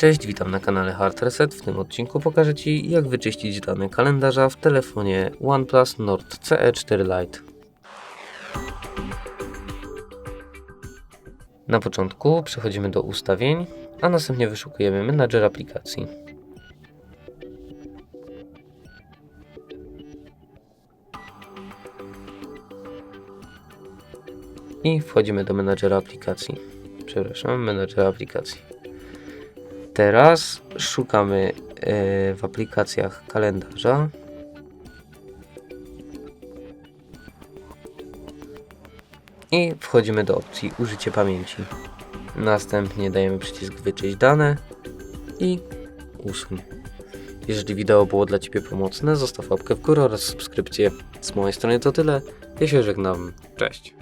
Cześć, witam na kanale Hard Reset. W tym odcinku pokażę Ci jak wyczyścić dane kalendarza w telefonie OnePlus Nord CE4 Lite. Na początku przechodzimy do ustawień, a następnie wyszukujemy menadżer aplikacji. I wchodzimy do menadżera aplikacji. Przepraszam, menadżera aplikacji. Teraz szukamy e, w aplikacjach kalendarza. I wchodzimy do opcji użycie pamięci. Następnie dajemy przycisk wyczyść dane i usuń. Jeżeli wideo było dla Ciebie pomocne, zostaw łapkę w górę oraz subskrypcję. Z mojej strony to tyle. Ja się żegnam. Cześć.